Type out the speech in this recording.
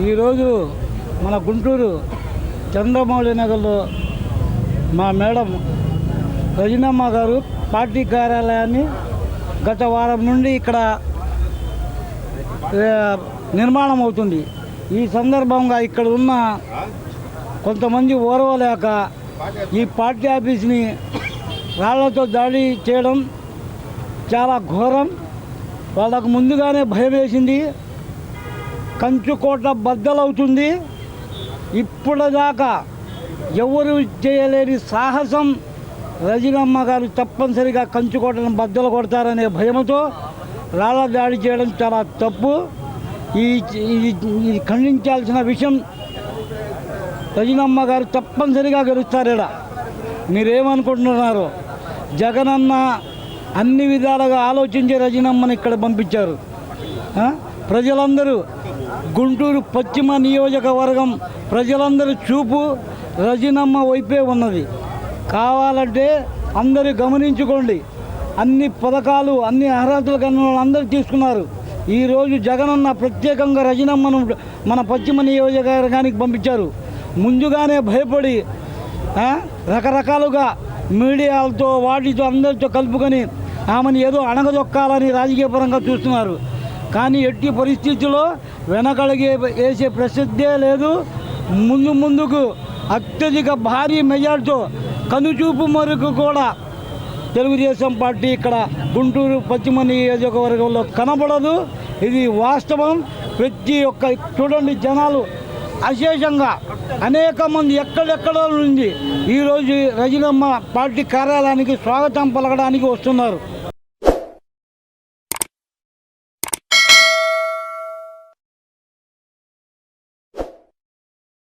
ఈరోజు మన గుంటూరు చంద్రమౌళి నగర్లో మా మేడం రజనమ్మ గారు పార్టీ కార్యాలయాన్ని గత వారం నుండి ఇక్కడ నిర్మాణం అవుతుంది. ఈ సందర్భంగా ఇక్కడ ఉన్న కొంతమంది ఓర్వలేక ఈ పార్టీ ఆఫీస్ని రాళ్ళతో దాడి చేయడం చాలా ఘోరం. వాళ్ళకు ముందుగానే భయం వేసింది కంచుకోట బద్దలవుతుంది. ఇప్పటిదాకా ఎవరు చేయలేని సాహసం రజనమ్మ గారు తప్పనిసరిగా కంచుకోటను బద్దలు కొడతారనే భయంతో రాళ్ళ దాడి చేయడం చాలా తప్పు. ఈ ఇది ఖండించాల్సిన విషయం రజనమ్మ గారు తప్పనిసరిగా గెలుస్తారు ఈడ మీరేమనుకుంటున్నారు? జగనన్న అన్ని విధాలుగా ఆలోచించి రజనమ్మని ఇక్కడ పంపించారు. ప్రజలందరూ గుంటూరు పశ్చిమ నియోజకవర్గం ప్రజలందరూ చూపు రజనమ్మ వైపే ఉన్నది. కావాలంటే అందరూ గమనించుకోండి. అన్ని పథకాలు అన్ని అర్హతలు కన్నా అందరూ తీసుకున్నారు. ఈరోజు జగనన్న ప్రత్యేకంగా రజనమ్మను మన పశ్చిమ నియోజకవర్గానికి పంపించారు. ముందుగానే భయపడి రకరకాలుగా మీడియాలతో వాటితో అందరితో కలుపుకొని ఆమెను ఏదో అణగదొక్కాలని రాజకీయపరంగా చూస్తున్నారు. కానీ ఎట్టి పరిస్థితుల్లో వెనకడిగే వేసే ప్రసిద్ధే లేదు. ముందు ముందుకు అత్యధిక భారీ మెజార్టీతో కనుచూపు మరకు కూడా తెలుగుదేశం పార్టీ ఇక్కడ గుంటూరు పశ్చిమ నియోజకవర్గంలో కనబడదు. ఇది వాస్తవం. ప్రతి ఒక్క చూడండి జనాలు అశేషంగా అనేక మంది ఎక్కడెక్కడ నుండి ఈరోజు రజనమ్మ పార్టీ కార్యాలయానికి స్వాగతం పలకడానికి వస్తున్నారు.